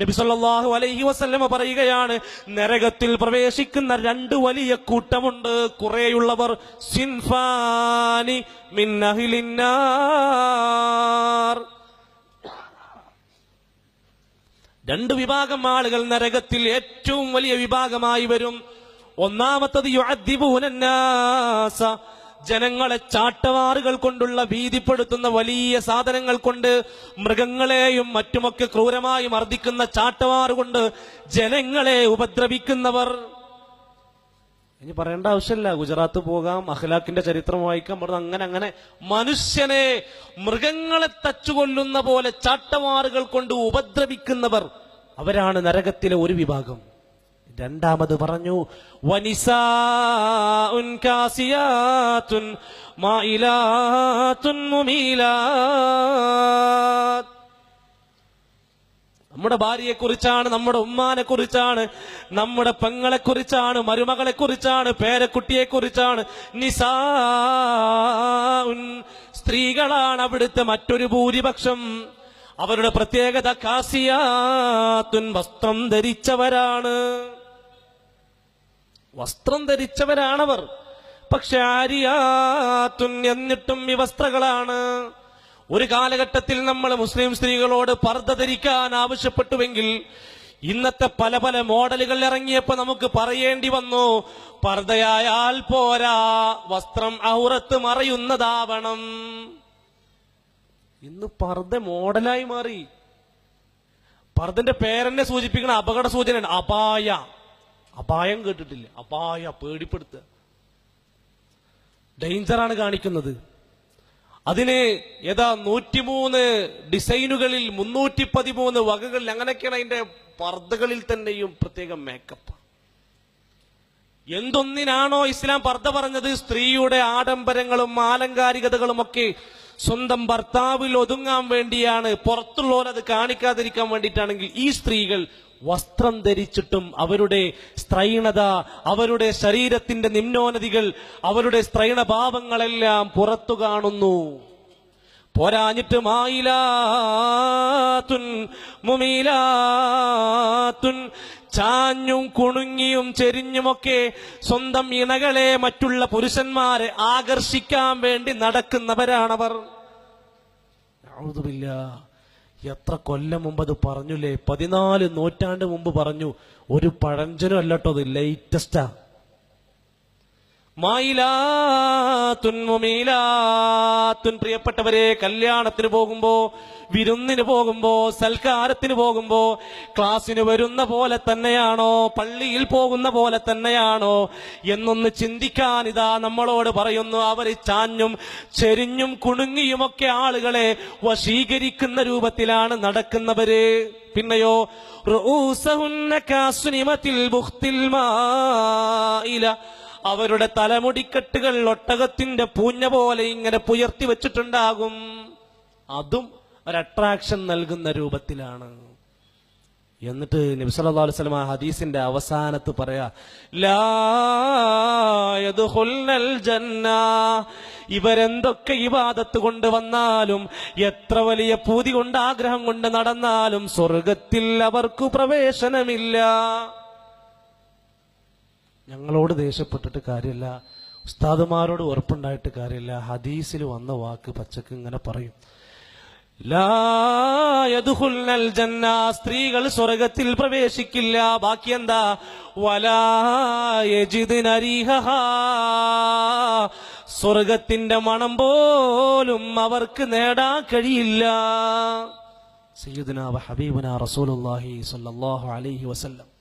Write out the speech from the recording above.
നബി സല്ലല്ലാഹു അലൈഹി വസല്ലമ പറയുകയാണ് നരകത്തിൽ പ്രവേശിക്കുന്ന രണ്ട് വലിയ കൂട്ടമുണ്ട്. കുറെയുള്ളവർ സിൻഫാനി മിൻ അഹ്ലിന്നാർ രണ്ട് വിഭാഗം ആളുകൾ നരകത്തിൽ ഏറ്റവും വലിയ വിഭാഗമായി വരും. ഒന്നാമത്തത് യുഅദ്ദിബൂനന്നാസ. ജനങ്ങളെ ചാട്ടവാറുകൾ കൊണ്ടുള്ള ഭീതിപ്പെടുത്തുന്ന വലിയ സാധനങ്ങൾ കൊണ്ട് മൃഗങ്ങളെയും മറ്റുമൊക്കെ ക്രൂരമായി മർദ്ദിക്കുന്ന ചാട്ടവാറ് കൊണ്ട് ജനങ്ങളെ ഉപദ്രവിക്കുന്നവർ. ഇനി പറയേണ്ട ആവശ്യമില്ല. ഗുജറാത്ത് പോകാം അഖ്ലാഖിന്റെ ചരിത്രം വായിക്കാം പറഞ്ഞു അങ്ങനെ അങ്ങനെ മനുഷ്യനെ മൃഗങ്ങളെ തച്ചുകൊല്ലുന്ന പോലെ ചാട്ടവാറുകൾ കൊണ്ട് ഉപദ്രവിക്കുന്നവർ. അവരാണ് നരകത്തിലെ ഒരു വിഭാഗം. രണ്ടാമത് പറഞ്ഞു വനിസാഉൻ കാസിയാത്തുൻ മായിലാത്തുൻ മുമീലാത്ത്. നമ്മുടെ ഭാര്യയെക്കുറിച്ചാണ് നമ്മുടെ ഉമ്മാനെക്കുറിച്ചാണ് നമ്മുടെ പെങ്ങളെക്കുറിച്ചാണ് കുറിച്ചാണ് പേരക്കുട്ടിയെക്കുറിച്ചാണ്. കുറിച്ചാണ് പേരക്കുട്ടിയെ കുറിച്ചാണ് നിസാ സ്ത്രീകളാണ് അവിടുത്തെ മറ്റൊരു ഭൂരിപക്ഷം. അവരുടെ പ്രത്യേകത കാസിയാത്തുൻ വസ്ത്രം ധരിച്ചവരാണ്. വസ്ത്രം ധരിച്ചവരാണവർ. പക്ഷെ ആര്യാത്തുൻ എന്നിട്ടും ഈ വിവസ്ത്രകളാണ് ഒരു കാലഘട്ടത്തിൽ നമ്മൾ മുസ്ലിം സ്ത്രീകളോട് പർദ്ദ ധരിക്കാൻ ആവശ്യപ്പെട്ടുവെങ്കിൽ ഇന്നത്തെ പല പല മോഡലുകൾ ഇറങ്ങിയപ്പോ നമുക്ക് പറയേണ്ടി വന്നു പർദ്ദയായാൽ പോരാ വസ്ത്രം ഔറത്ത് മറയുന്നതാവണം. ഇന്ന് പർദ്ദ മോഡലായി മാറി. പർദ്ദന്റെ പേരെന്നെ സൂചിപ്പിക്കുന്ന അപകട സൂചനയാണ് അപായ. അപായം കേട്ടിട്ടില്ല. അപായ പേടിപ്പെടുത്തുക. ഡേഞ്ചറാണ് കാണിക്കുന്നത്. അതിന് ഏതാ നൂറ്റിമൂന്ന് ഡിസൈനുകളിൽ മുന്നൂറ്റി പതിമൂന്ന് വകകളിൽ അങ്ങനെയൊക്കെയാണ് അതിന്റെ പർദ്ദകളിൽ തന്നെയും പ്രത്യേകം മേക്കപ്പ് എന്തൊന്നിനാണോ ഇസ്ലാം പർദ്ദ പറഞ്ഞത്? സ്ത്രീയുടെ ആഡംബരങ്ങളും ആലങ്കാരികതകളും ഒക്കെ സ്വന്തം ഭർത്താവിൽ ഒതുങ്ങാൻ വേണ്ടിയാണ്. പുറത്തുള്ളവരത് കാണിക്കാതിരിക്കാൻ വേണ്ടിയിട്ടാണെങ്കിൽ ഈ സ്ത്രീകൾ വസ്ത്രം ധരിച്ചിട്ടും അവരുടെ സ്ത്രൈണത അവരുടെ ശരീരത്തിന്റെ നിമ്നോന്നതികൾ അവരുടെ സ്ത്രൈണഭാവങ്ങളെല്ലാം പുറത്തു കാണുന്നു പോരാഞ്ഞിട്ട് മായിലാത്തുൻ മുമീലാത്തുൻ ചാഞ്ഞും കുണുങ്ങിയും ചെരിഞ്ഞുമൊക്കെ സ്വന്തം ഇണകളെ മറ്റുള്ള പുരുഷന്മാരെ ആകർഷിക്കാൻ വേണ്ടി നടക്കുന്നവരാണവർ ഔദുബില്ല. എത്ര കൊല്ലം മുമ്പ് അത് പറഞ്ഞുല്ലേ? പതിനാല് നൂറ്റാണ്ട് മുമ്പ് പറഞ്ഞു. ഒരു പഴഞ്ചനും അല്ലട്ടോ അത് ലേറ്റസ്റ്റാ മായിലാത്തുൻ പ്രിയപ്പെട്ടവരെ കല്യാണത്തിന് പോകുമ്പോ വിരുന്നിന് പോകുമ്പോ സൽക്കാരത്തിന് പോകുമ്പോ ക്ലാസ്സിന് വരുന്ന പോലെ തന്നെയാണോ പള്ളിയിൽ പോകുന്ന പോലെ തന്നെയാണോ എന്നൊന്ന് ചിന്തിക്കാൻ ഇതാ നമ്മളോട് പറയുന്നു. അവർ ചാഞ്ഞും ചെരിഞ്ഞും കുണുങ്ങിയുമൊക്കെ ആളുകളെ വശീകരിക്കുന്ന രൂപത്തിലാണ് നടക്കുന്നവര്. പിന്നെയോ റഊസഹുന്ന കാസുനിമത്തിൽ അവരുടെ തലമുടിക്കെട്ടുകൾ ഒട്ടകത്തിന്റെ പൂഞ്ഞ പോലെ ഇങ്ങനെ പുയർത്തി വെച്ചിട്ടുണ്ടാകും. അതും ഒരു അട്രാക്ഷൻ നൽകുന്ന രൂപത്തിലാണ്. എന്നിട്ട് നബിസല്ലാ വസ്ലം ആ ഹദീസിന്റെ അവസാനത്ത് പറയാ ഇവരെന്തൊക്കെ ഇബാദത്ത് കൊണ്ട് വന്നാലും എത്ര വലിയ പൂതി കൊണ്ട് ആഗ്രഹം കൊണ്ട് നടന്നാലും സ്വർഗത്തിൽ അവർക്ക് പ്രവേശനമില്ല. ഞങ്ങളോട് ദേഷ്യപ്പെട്ടിട്ട് കാര്യമില്ല. ഉസ്താദുമാരോട് ഉറപ്പുണ്ടായിട്ട് കാര്യമില്ല. ഹദീസിൽ വന്ന വാക്ക് പച്ചക്ക് ഇങ്ങനെ പറയും. സ്ത്രീകൾ സ്വർഗത്തിൽ പ്രവേശിക്കില്ല. ബാക്കി എന്താ. സ്വർഗത്തിന്റെ മണം പോലും അവർക്ക് നേടാൻ കഴിയില്ല. സയ്യിദുന ഹബീബുന റസൂലുള്ളാഹി സ്വല്ലല്ലാഹു അലൈഹി വസല്ലം.